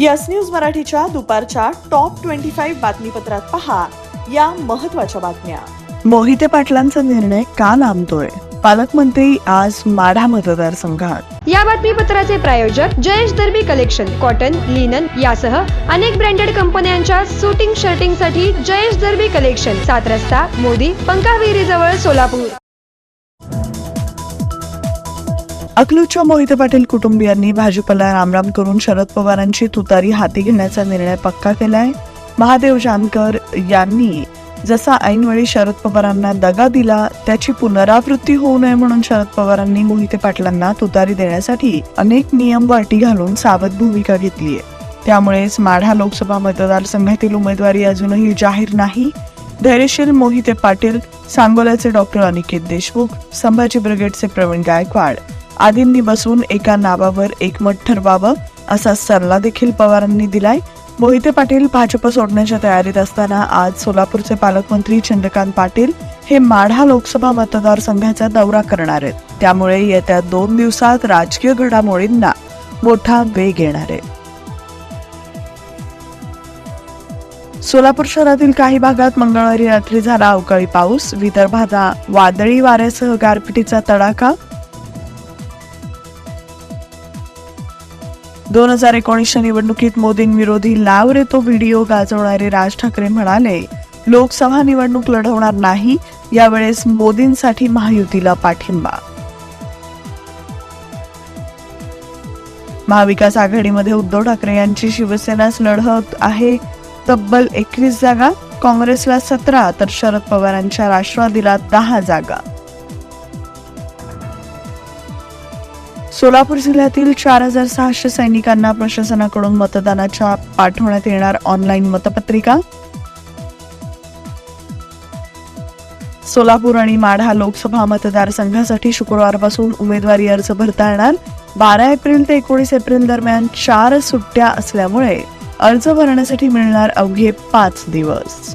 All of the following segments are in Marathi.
यस न्यूज मराठीच्या दुपारच्या टॉप ट्वेंटी फाईव्ह बातमीपत्रात पहा या महत्त्वाच्या बातम्या. मोहिते पाटलांचा निर्णय का लांबतोय? पालकमंत्री आज माढा मतदारसंघात या बातमीपत्राचे प्रायोजक Jayesh Darbi collection cotton linen यासह अनेक ब्रँडेड कंपन्यांच्या सुटिंग शर्टिंगसाठी जयेश दर्बी कलेक्शन सात रस्ता मोदी पंकाविरी जवळ सोलापूर. अकलूजच्या मोहिते पाटील कुटुंबियांनी भाजपला रामराम करून शरद पवारांची तुतारी हाती घेण्याचा निर्णय पक्का केलाय. महादेव जानकर यांनी जसा ऐनवेळी शरद पवारांना दगा दिला त्याची पुनरावृत्ती होऊ नये म्हणून शरद पवारांनी मोहिते पाटलांना तुतारी देण्यासाठी अनेक नियम वाटी घालून सावध भूमिका घेतली आहे. त्यामुळेच माढा लोकसभा मतदारसंघातील उमेदवारी अजूनही जाहीर नाही. धैर्यशील मोहिते पाटील सांगोल्याचे डॉक्टर अनिकेत देशमुख संभाजी ब्रिगेडचे प्रवीण गायकवाड. आदींनी बसून एका नावावर एकमत ठरवावं असा सल्ला देखील पवारांनी दिलाय. मोहिते पाटील भाजप सोडण्याच्या तयारीत असताना आज सोलापूरचे पालकमंत्री चंद्रकांत पाटील हे माढा लोकसभा मतदारसंघाचा दौरा करणार आहेत. त्यामुळे येत्या दोन दिवसात राजकीय घडामोडींना मोठा वेग येणार आहे. सोलापूर शहरातील काही भागात मंगळवारी रात्री झाला अवकाळी पाऊस. विदर्भात वादळी वाऱ्यासह गारपिटीचा तडाखा दोन हजार एकोणीसच्या निवडणुकीत मोदींविरोधी लाव रे तो व्हिडिओ गाजवणारे राज ठाकरे म्हणाले लोकसभा निवडणूक लढवणार नाही यावेळेस मोदींसाठी महायुतीला पाठिंबा. महाविकास आघाडीमध्ये उद्धव ठाकरे यांची शिवसेनाच लढत आहे. तब्बल एकवीस जागा काँग्रेसला सतरा तर शरद पवारांच्या राष्ट्रवादीला दहा जागा. सोलापूर जिल्ह्यातील चार हजार सहाशे सैनिकांना प्रशासनाकडून मतदानाच्या पाठवण्यात येणार ऑनलाईन मतपत्रिका. सोलापूर आणि माढा लोकसभा मतदारसंघासाठी शुक्रवारपासून उमेदवारी अर्ज भरता येणार. बारा एप्रिल ते एकोणीस एप्रिल दरम्यान चार सुट्ट्या असल्यामुळे अर्ज भरण्यासाठी मिळणार अवघे पाच दिवस.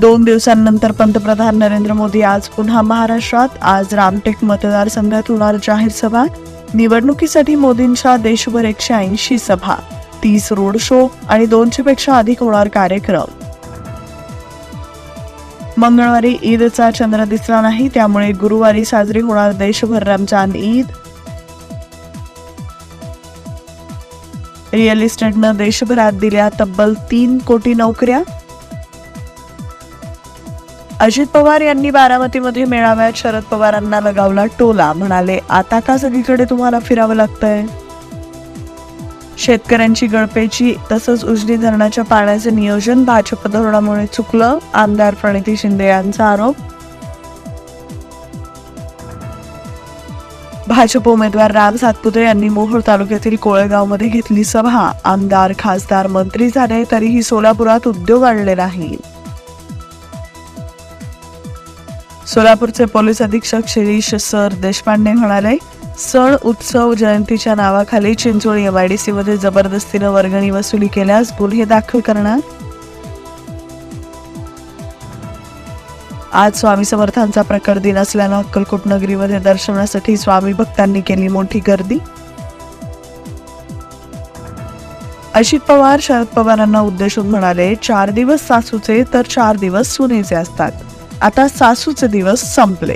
दोन दिवसांनंतर पंतप्रधान नरेंद्र मोदी आज पुन्हा महाराष्ट्रात. आज रामटेक मतदारसंघात होणार जाहीर सभा. निवडणुकीसाठी मोदींच्या देशभर एकशे ऐंशी सभा. तीस रोड शो आणि दोनशे पेक्षा अधिक होणार कार्यक्रम. मंगळवारी ईदचा चंद्र दिसला नाही त्यामुळे गुरुवारी साजरी होणार देशभर रमजान ईद. रिअल इस्टेटनं देशभरात दिल्या तब्बल तीन कोटी नोकऱ्या. अजित पवार यांनी बारामतीमध्ये मेळाव्यात शरद पवारांना लगावला टोला. म्हणाले आता का सगळीकडे तुम्हाला फिरावं लागतंय? शेतकऱ्यांची गळपेची तसंच उजनी धरणाच्या पाण्याचे नियोजन भाजप धोरणामुळे चुकलं आमदार प्रणिती शिंदे यांचा आरोप. भाजप उमेदवार राम सातपुते यांनी मोहोळ तालुक्यातील कोळेगावमध्ये घेतली सभा. आमदार खासदार मंत्री झाले तरीही सोलापुरात उद्योग आणले नाही सोलापूरचे पोलीस अधीक्षक शिरीष सर देशपांडे म्हणाले सण उत्सव जयंतीच्या नावाखाली चिंचोळी एमआयडीसी मध्ये जबरदस्तीनं वर्गणी वसुली केल्यास गुन्हे दाखल करणार? आज स्वामी समर्थांचा प्रकट दिन असल्यानं अक्कलकोट नगरीमध्ये दर्शनासाठी स्वामी भक्तांनी केली मोठी गर्दी. अजित पवार शरद पवारांना उद्देशून म्हणाले चार दिवस सासूचे तर चार दिवस सुनेचे असतात. आता सासूचे दिवस संपले.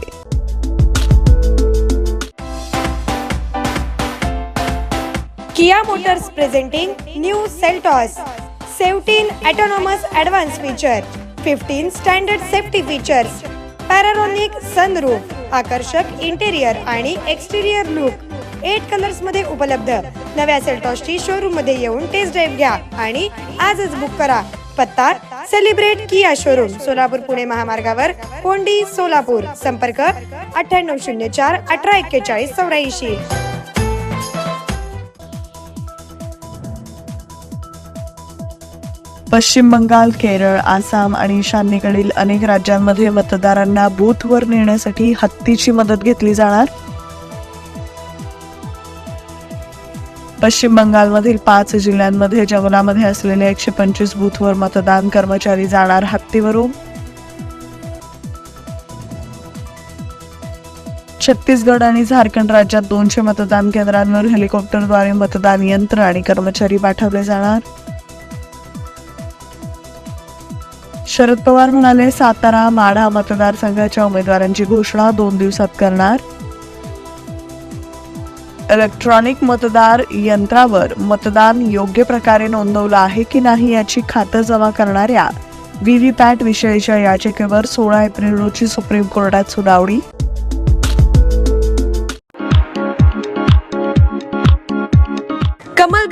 Kia motors presenting new Seltos. Seventeen autonomous advance feature. Fifteen standard safety features. Panoramic sunroof आकर्षक इंटेरियर आणि एक्सटेरियर लुक एट कलर्समध्ये उपलब्ध. नव्या सेल्टॉसची शोरूममध्ये येऊन टेस्ट ड्राईव्ह घ्या आणि आजच बुक करा. पत्ता celebrate Kia showroom Solapur Pune महामार्गावर कोंडी सोलापूर. संपर्क अठ्ठ्याण्णव शून्य चार अठरा एक्केचाळीस चौऱ्याऐंशी. पश्चिम बंगाल केरळ आसाम आणि ईशान्येकडील अनेक राज्यांमध्ये मतदारांना बूथवर नेण्यासाठी हत्तीची मदत घेतली जाणार. पश्चिम बंगालमधील पाच जिल्ह्यांमध्ये जंगलामध्ये असलेल्या एकशे पंचवीस बूथवर मतदान कर्मचारी जाणार हत्तीवरून. छत्तीसगड आणि झारखंड राज्यात दोनशे मतदान केंद्रांवर हेलिकॉप्टरद्वारे मतदान यंत्र आणि कर्मचारी पाठवले जाणार. शरद पवार म्हणाले सातारा माढा मतदारसंघाच्या उमेदवारांची घोषणा दोन दिवसात करणार. इलेक्ट्रॉनिक मतदार यंत्रावर मतदान योग्य प्रकारे नोंदवलं आहे की नाही याची खातरजमा करणाऱ्या व्हीव्हीपॅट विषयीच्या याचिकेवर सोळा एप्रिल रोजी सुप्रीम कोर्टात सुनावणी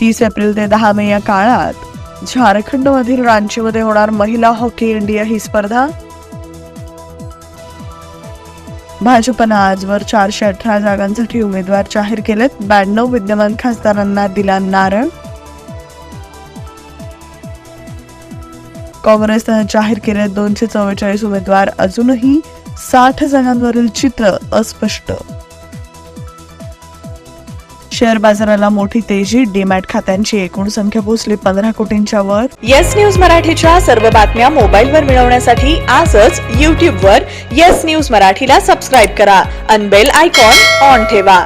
तीस एप्रिल ते दहा मे या काळात झारखंडमधील रांचीमध्ये होणार महिला हॉकी इंडिया ही स्पर्धा. भाजपनं आजवर चारशे अठरा जागांसाठी उमेदवार जाहीर केलेत. ब्याण्णव विद्यमान खासदारांना दिला नारळ. काँग्रेसनं जाहीर केले दोनशे चव्वेचाळीस उमेदवार. अजूनही साठ जणांवरील चित्र अस्पष्ट. शेअर बाजाराला मोठी तेजी डीमॅट खात्यांची एकूण संख्या पोहोचली पंधरा कोटींच्या वर. येस न्यूज मराठीच्या सर्व बातम्या मोबाईलवर मिळवण्यासाठी आजच यूट्यूबवर येस न्यूज मराठीला सबस्क्राईब करा. अनबेल आयकॉन ऑन ठेवा.